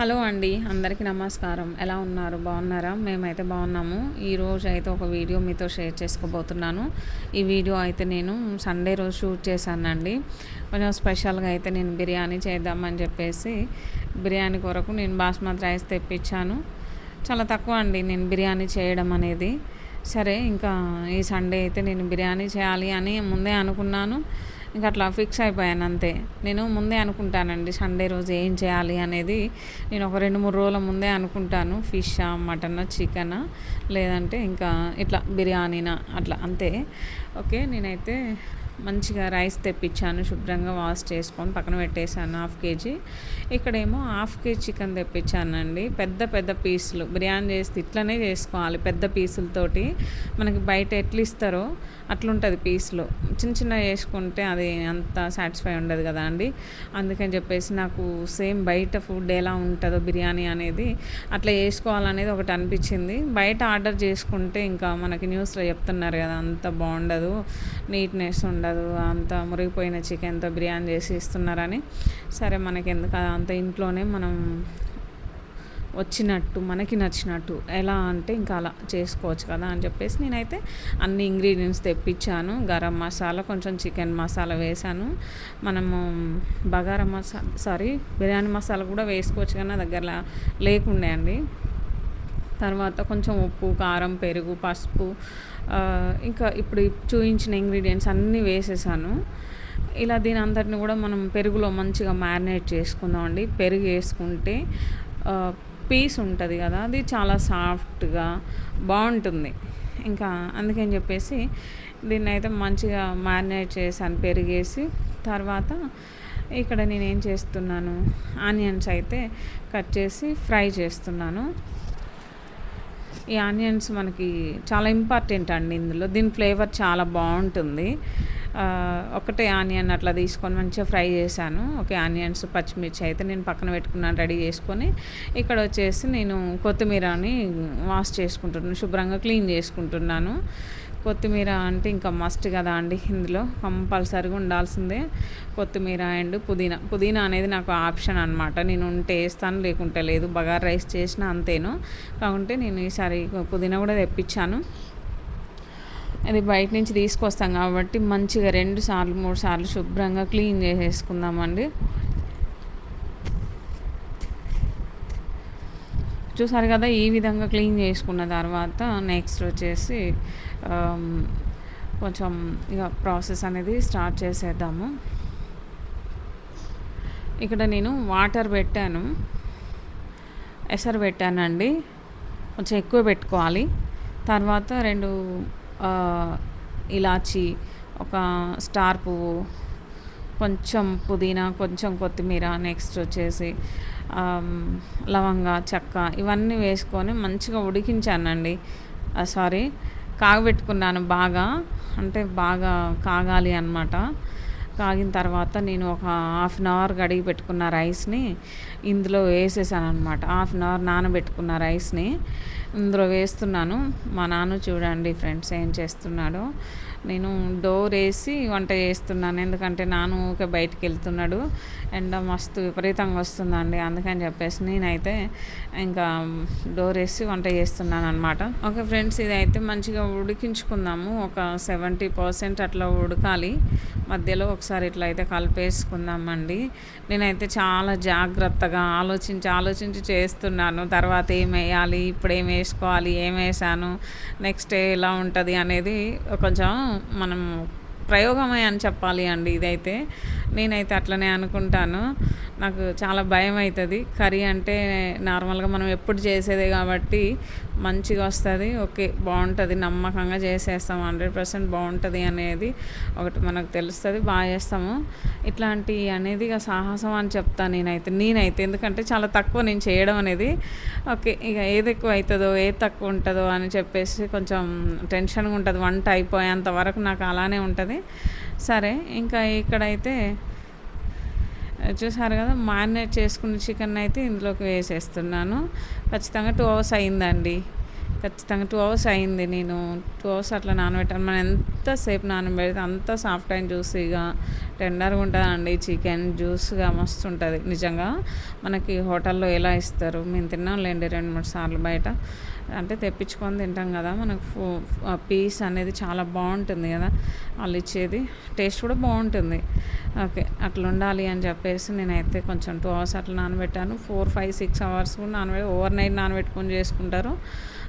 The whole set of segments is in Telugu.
హలో అండి అందరికీ నమస్కారం. ఎలా ఉన్నారు? బాగున్నారా? మేమైతే బాగున్నాము. ఈరోజు అయితే ఒక వీడియో మీతో షేర్ చేసుకోబోతున్నాను. ఈ వీడియో అయితే నేను సండే రోజు షూట్ చేశానండి. కొంచెం స్పెషల్గా అయితే నేను బిర్యానీ చేద్దామని చెప్పేసి బిర్యానీ కొరకు నేను బాస్మతి రైస్ తెప్పించాను. చాలా తక్కువ అండి నేను బిర్యానీ చేయడం అనేది. సరే ఇంకా ఈ సండే అయితే నేను బిర్యానీ చేయాలి అని ముందే అనుకున్నాను. ఇంకా అట్లా ఫిక్స్ అయిపోయాను అంతే. నేను ముందే అనుకుంటానండి సండే రోజు ఏం చేయాలి అనేది. నేను ఒక రెండు మూడు రోజుల ముందే అనుకుంటాను ఫిష్ మటన్ చికెన్ లేదంటే ఇంకా ఇట్లా బిర్యానీనా అట్లా అంతే. ఓకే నేనైతే మంచిగా రైస్ తెప్పించాను శుభ్రంగా వాష్ చేసుకొని పక్కన పెట్టేశాను హాఫ్ కేజీ. ఇక్కడేమో హాఫ్ కేజీ చికెన్ తెప్పించానండి. పెద్ద పెద్ద పీసులు బిర్యానీ చేస్తే ఇట్లనే చేసుకోవాలి పెద్ద పీసులతోటి. మనకి బయట ఎట్లు ఇస్తారో అట్లుంటుంది పీసులు. చిన్న చిన్న చేసుకుంటే అది అంత సాటిస్ఫై ఉండదు కదా అండి. అందుకని చెప్పేసి నాకు సేమ్ బయట ఫుడ్ ఎలా ఉంటుందో బిర్యానీ అనేది అట్లా చేసుకోవాలనేది ఒకటి అనిపించింది. బయట ఆర్డర్ చేసుకుంటే ఇంకా మనకి న్యూస్లో చెప్తున్నారు కదా అంత బాగుండదు నీట్నెస్ ఉండదు. ఉండదు. అంత మురిగిపోయిన చికెన్తో బిర్యానీ చేసి ఇస్తున్నారని. సరే మనకి ఎందుకు అంత ఇంట్లోనే మనం వచ్చినట్టు మనకి నచ్చినట్టు ఎలా అంటే ఇంకా అలా చేసుకోవచ్చు కదా అని చెప్పేసి నేనైతే అన్ని ఇంగ్రీడియంట్స్ తెప్పించాను. గరం మసాలా కొంచెం చికెన్ మసాలా వేసాను మనము బగారా మసాలా సారీ బిర్యానీ మసాలా కూడా వేసుకోవచ్చు కానీ నా దగ్గర లేకుండే అండి. తర్వాత కొంచెం ఉప్పు కారం పెరుగు పసుపు ఇంకా ఇప్పుడు చూపించిన ఇంగ్రీడియంట్స్ అన్నీ వేసేసాను. ఇలా దీని అంతటిని కూడా మనం పెరుగులో మంచిగా మ్యారినేట్ చేసుకుందామండి. పెరుగు వేసుకుంటే పీస్ ఉంటుంది కదా అది చాలా సాఫ్ట్గా బాగుంటుంది. ఇంకా అందుకని చెప్పేసి దీన్ని అయితే మంచిగా మ్యారినేట్ చేశాను పెరిగేసి. తర్వాత ఇక్కడ నేనేం చేస్తున్నాను ఆనియన్స్ అయితే కట్ చేసి ఫ్రై చేస్తున్నాను. ఈ ఆనియన్స్ మనకి చాలా ఇంపార్టెంట్ అండి ఇందులో. దీని ఫ్లేవర్ చాలా బాగుంటుంది. ఒకటే ఆనియన్ అట్లా తీసుకొని మంచిగా ఫ్రై చేశాను. ఓకే ఆనియన్స్ పచ్చిమిర్చి అయితే నేను పక్కన పెట్టుకున్నాను రెడీ చేసుకొని ఇక్కడ వచ్చేసి నేను కొత్తిమీరని వాష్ చేసుకుంటున్నాను శుభ్రంగా క్లీన్ చేసుకుంటున్నాను. కొత్తిమీర అంటే ఇంకా మస్ట్ కదా అండి ఇందులో. కంపల్సరిగా ఉండాల్సిందే. కొత్తిమీర అండ్ పుదీనా. పుదీనా అనేది నాకు ఆప్షన్ అనమాట నేను ఉంటే వేస్తాను లేకుంటే లేదు. బగార్ రైస్ చేసిన అంతేను. కాకుంటే నేను ఈసారి పుదీనా కూడా తెప్పించాను. అది బయట నుంచి తీసుకొస్తాం కాబట్టి మంచిగా రెండు సార్లు మూడు సార్లు శుభ్రంగా క్లీన్ చేసేసుకుందామండి. చూసారు కదా ఈ విధంగా క్లీన్ చేసుకున్న తర్వాత నెక్స్ట్ వచ్చేసి కొంచెం ఇక ప్రాసెస్ అనేది స్టార్ట్ చేసేద్దాము. ఇక్కడ నేను వాటర్ పెట్టాను. ఎసరు పెట్టానండి. కొంచెం ఎక్కువ పెట్టుకోవాలి. తర్వాత రెండు ఇలాచి ఒక స్టార్ పువ్వు కొంచెం పుదీనా కొంచెం కొత్తిమీర నెక్స్ట్ వచ్చేసి లవంగ చెక్క ఇవన్నీ వేసుకొని మంచిగా ఉడికించానండి. సారీ కాగబెట్టుకున్నాను బాగా అంటే బాగా కాగాలి అనమాట కాగిన తర్వాత నేను ఒక హాఫ్ అన్ అవర్ కడిగి పెట్టుకున్న రైస్ని ఇందులో వేసేసాను అనమాట హాఫ్ అన్ అవర్ నానబెట్టుకున్న రైస్ని ఇందులో వేస్తున్నాను. మా నాన్న చూడండి ఫ్రెండ్స్ ఏం చేస్తున్నాడో. నేను డోర్ వేసి వంట చేస్తున్నాను. ఎందుకంటే నాన్న ఊకే బయటికి వెళ్తున్నాడు. ఎండ మస్తు విపరీతంగా వస్తుందండి. అందుకని చెప్పేసి నేనైతే ఇంకా డోర్ వేసి వంట చేస్తున్నాను అనమాట ఓకే ఫ్రెండ్స్ ఇదైతే మంచిగా ఉడికించుకుందాము. ఒక సెవెంటీ పర్సెంట్ అట్లా ఉడకాలి. మధ్యలో ఒకసారి ఇట్లా అయితే కలిపేసుకుందామండి. నేనైతే చాలా జాగ్రత్తగా ఆలోచించి ఆలోచించి చేస్తున్నాను. తర్వాత ఏం వేయాలి ఇప్పుడు ఏం వేసుకోవాలి ఏం వేసాను నెక్స్ట్ ఎలా ఉంటుంది అనేది కొంచెం మనం ప్రయోగమే అని చెప్పాలి అండి ఇదైతే. నేనైతే అట్లనే అనుకుంటాను. నాకు చాలా భయం అవుతుంది కర్రీ అంటే నార్మల్గా మనం ఎప్పుడు చేసేదే కాబట్టి మంచిగా వస్తుంది ఓకే బాగుంటుంది నమ్మకంగా చేసేస్తాము హండ్రెడ్ పర్సెంట్ బాగుంటుంది అనేది ఒకటి మనకు తెలుస్తుంది బాగా చేస్తాము. ఇట్లాంటి అనేది ఇక సాహసం అని చెప్తాను నేనైతే నేనైతే. ఎందుకంటే చాలా తక్కువ నేను చేయడం అనేది ఓకే ఇక ఏది ఎక్కువ అవుతుందో ఏది తక్కువ ఉంటుందో అని చెప్పేసి కొంచెం టెన్షన్గా ఉంటుంది వంట అయిపోయేంత వరకు నాకు అలానే ఉంటుంది. సరే ఇంకా ఇక్కడైతే చూసారు కదా మారినేట్ చేసుకున్న చికెన్ అయితే ఇందులోకి వేసేస్తున్నాను. ఖచ్చితంగా టూ అవర్స్ అయిందండి. ఖచ్చితంగా టూ అవర్స్ అయింది నేను. టూ అవర్స్ అట్లా నానబెట్టాను. మనం ఎంతసేపు నానబెడితే అంత సాఫ్ట్ అండ్ జ్యూసీగా టెండర్గా ఉంటుందండి. చికెన్ జ్యూస్గా మస్తు ఉంటుంది నిజంగా మనకి హోటల్లో ఎలా ఇస్తారు? మేము తిన్నాం లేండి రెండు మూడు సార్లు బయట. అంటే తెప్పించుకొని తింటాం కదా. మనకు పీస్ అనేది చాలా బాగుంటుంది కదా. వాళ్ళు ఇచ్చేది టేస్ట్ కూడా బాగుంటుంది. ఓకే అట్లా ఉండాలి అని చెప్పేసి నేనైతే కొంచెం టూ అవర్స్ అట్లా నానబెట్టాను. ఫోర్ ఫైవ్ సిక్స్ అవర్స్ కూడా నానబెట్టి ఓవర్ నైట్ నానబెట్టుకొని చేసుకుంటారు.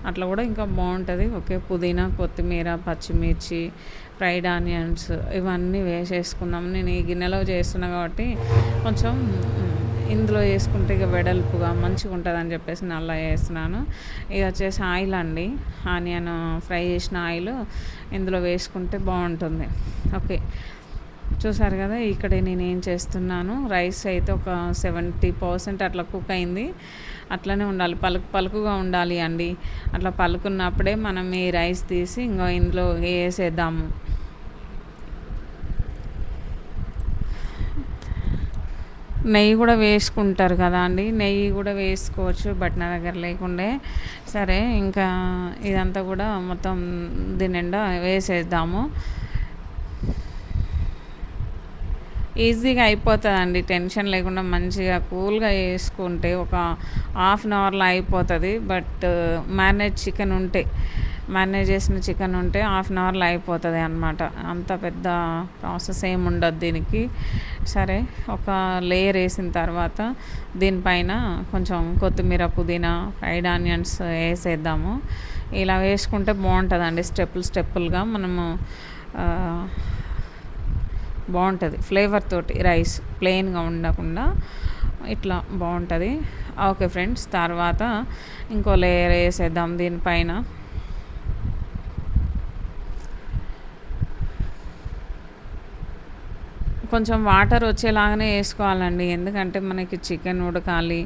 అట్లా కూడా ఇంకా బాగుంటుంది. ఓకే పుదీనా కొత్తిమీర పచ్చిమిర్చి ఫ్రైడ్ ఆనియన్స్ ఇవన్నీ వేసేసుకుందాం. నేను ఈ గిన్నెలో చేస్తున్నా కాబట్టి కొంచెం ఇందులో వేసుకుంటే ఇక వెడల్పుగా మంచిగా ఉంటుంది అని చెప్పేసి నల్లా వేస్తున్నాను. ఇది వచ్చేసి ఆయిల్ అండి. ఆనియన్ ఫ్రై చేసిన ఆయిల్ ఇందులో వేసుకుంటే బాగుంటుంది. ఓకే. చూసారు కదా ఇక్కడ నేను ఏం చేస్తున్నాను రైస్ అయితే ఒక సెవెంటీ పర్సెంట్ అట్లా కుక్ అయింది. అట్లనే ఉండాలి పలుకు పలుకుగా ఉండాలి అండి. అట్లా పలుకున్నప్పుడే మనం ఈ రైస్ తీసి ఇంకా ఇందులో వేసేద్దాము. నెయ్యి కూడా వేసుకుంటారు కదా అండి. నెయ్యి కూడా వేసుకోవచ్చు బట్ నా దగ్గర లేకుండే. సరే ఇంకా ఇదంతా కూడా మొత్తం దీని నిండా వేసేద్దాము. ఈజీగా అయిపోతుందండి. టెన్షన్ లేకుండా మంచిగా కూల్గా వేసుకుంటే ఒక హాఫ్ అన్ అవర్లో అయిపోతుంది. బట్ మ్యారినేట్ చికెన్ ఉంటే మ్యారినేట్ చేసిన చికెన్ ఉంటే హాఫ్ అన్ అవర్లో అయిపోతుంది అనమాట అంత పెద్ద ప్రాసెస్ ఏమి ఉండదు దీనికి. సరే ఒక లేయర్ వేసిన తర్వాత దీనిపైన కొంచెం కొత్తిమీర పుదీనా ఫ్రైడ్ ఆనియన్స్ వేసేద్దాము. ఇలా వేసుకుంటే బాగుంటుందండి స్టెప్పులు స్టెప్పులుగా మనము బాగుంటుంది. ఫ్లేవర్ తోటి రైస్ ప్లెయిన్గా ఉండకుండా ఇట్లా బాగుంటుంది. ఓకే ఫ్రెండ్స్ తర్వాత ఇంకో లేయర్ వేసేద్దాం దీనిపైన. కొంచెం వాటర్ వచ్చేలాగానే వేసుకోవాలండి. ఎందుకంటే మనకి చికెన్ ఉడకాలి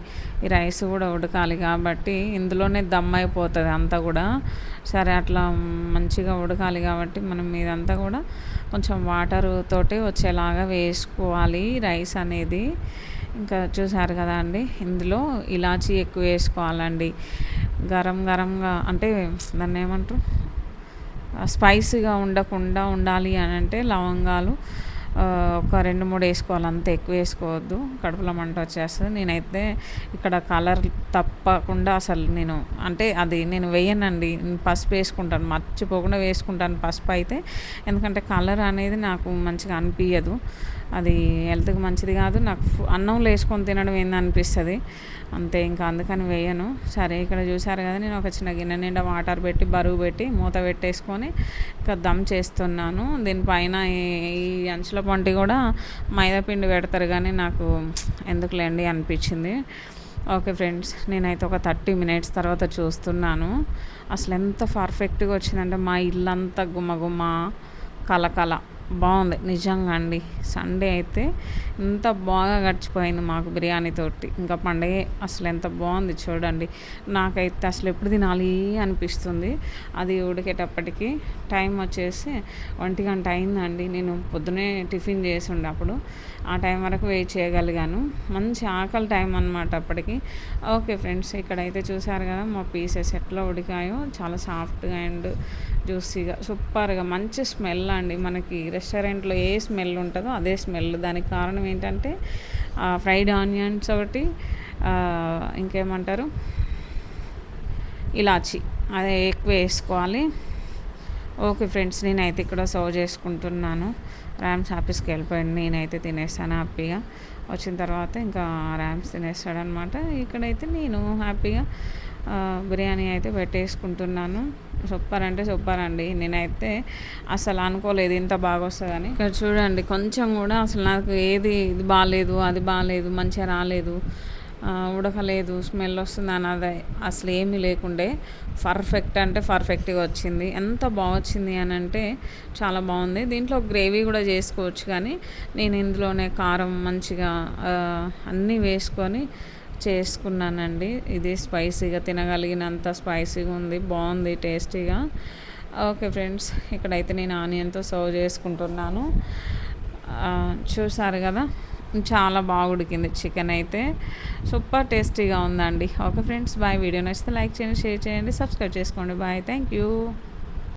ఈ రైస్ కూడా ఉడకాలి కాబట్టి ఇందులోనే దమ్ అయిపోతుంది అంతా కూడా. సరే అట్లా మంచిగా ఉడకాలి కాబట్టి మనం ఇదంతా కూడా కొంచెం వాటర్ తోటి వచ్చేలాగా వేసుకోవాలి రైస్ అనేది. ఇంకా చూసారు కదా అండి ఇందులో ఇలాచీ ఎక్కువ వేసుకోవాలండి. గరం గరంగా అంటే దాన్ని ఏమంటారు? స్పైసీగా ఉండకుండా ఉండాలి అని అంటే లవంగాలు ఒక రెండు మూడు వేసుకోవాలి అంత. ఎక్కువ వేసుకోవద్దు. కడుపులో మంట వచ్చేస్తుంది. నేనైతే ఇక్కడ కలర్ తప్పకుండా అసలు నేను అంటే అది నేను వేయనండి. పసుపు వేసుకుంటాను. మర్చిపోకుండా వేసుకుంటాను పసుపు అయితే. ఎందుకంటే కలర్ అనేది నాకు మంచిగా అనిపించదు అది హెల్త్కి మంచిది కాదు. నాకు అన్నంలో వేసుకొని తినడం ఏందనిపిస్తుంది అంతే ఇంకా అందుకని వేయను. సరే ఇక్కడ చూసారు కదా నేను ఒక చిన్న గిన్నె నిండా వాటర్ పెట్టి బరువు పెట్టి మూత పెట్టేసుకొని ఇంకా దమ్ చేస్తున్నాను. దీనిపైన ఈ అంచుల పంటి కూడా మైదాపిండి పెడతారు కానీ నాకు ఎందుకులేండి అనిపించింది. ఓకే ఫ్రెండ్స్ నేనైతే ఒక థర్టీ మినిట్స్ తర్వాత చూస్తున్నాను. అసలు ఎంత పర్ఫెక్ట్గా వచ్చిందంటే మా ఇల్లంతా గుమ్మ గుమ్మ కలకల బాగుంది. నిజంగా అండి. సండే అయితే ఎంత బాగా గడిచిపోయింది మాకు బిర్యానీ తోటి. ఇంకా పండగే అసలు ఎంత బాగుంది చూడండి. నాకైతే అసలు ఎప్పుడు తినాలి అనిపిస్తుంది. అది ఉడికేటప్పటికి టైం వచ్చేసి ఒంటి గంట అయిందండి. నేను పొద్దునే టిఫిన్ చేసి ఉండే అప్పుడు ఆ టైం వరకు వెయిట్ చేయగలిగాను. మంచి ఆకలి టైం అనమాట అప్పటికి. ఓకే ఫ్రెండ్స్ ఇక్కడైతే చూసారు కదా మా పీసెస్ ఎట్లా ఉడికాయో. చాలా సాఫ్ట్గా అండ్ జ్యూసీగా సూపర్గా మంచి స్మెల్ అండి. మనకి రెస్టారెంట్లో ఏ స్మెల్ ఉంటుందో అదే స్మెల్. దానికి కారణం ఏంటంటే ఫ్రైడ్ ఆనియన్స్ ఒకటి ఇంకేమంటారు? ఇలాచి. అదే ఎక్కువ వేసుకోవాలి. ఓకే ఫ్రెండ్స్ నేనైతే ఇక్కడ సర్వ్ చేసుకుంటున్నాను. ర్యామ్స్ ఆఫీస్కి వెళ్ళిపోయాను నేనైతే తినేస్తాను హ్యాపీగా. వచ్చిన తర్వాత ఇంకా ర్యామ్స్ తినేస్తాడనమాట. ఇక్కడైతే నేను హ్యాపీగా బిర్యానీ అయితే పెట్టేసుకుంటున్నాను. సూపర్ అంటే సూపర్ అండి నేనైతే అసలు అనుకోలేదు ఇంత బాగా వస్తుందని ఇక్కడ చూడండి కొంచెం కూడా అసలు నాకు ఏది ఇది బాగాలేదు అది బాగాలేదు మంచిగా రాలేదు ఉడకలేదు స్మెల్ వస్తుంది అన్నది అసలు ఏమీ లేకుండే. పర్ఫెక్ట్ అంటే పర్ఫెక్ట్గా వచ్చింది. ఎంత బాగొచ్చింది అని అంటే చాలా బాగుంది. దీంట్లో గ్రేవీ కూడా చేసుకోవచ్చు కానీ నేను ఇందులోనే కారం మంచిగా అన్నీ వేసుకొని చేసుకున్నానండి. ఇది స్పైసీగా తినగలిగినంత స్పైసీగా ఉంది. బాగుంది టేస్టీగా. ఓకే ఫ్రెండ్స్ ఇక్కడైతే నేను ఆనియన్తో సర్వ్ చేసుకుంటున్నాను. చూసారు కదా? చాలా బాగా ఉడికింది చికెన్ అయితే. సూపర్ టేస్టీగా ఉందండి. Okay friends bye. వీడియో నచ్చితే లైక్ చేయండి షేర్ చేయండి సబ్స్క్రైబ్ చేసుకోండి. బాయ్. Thank you.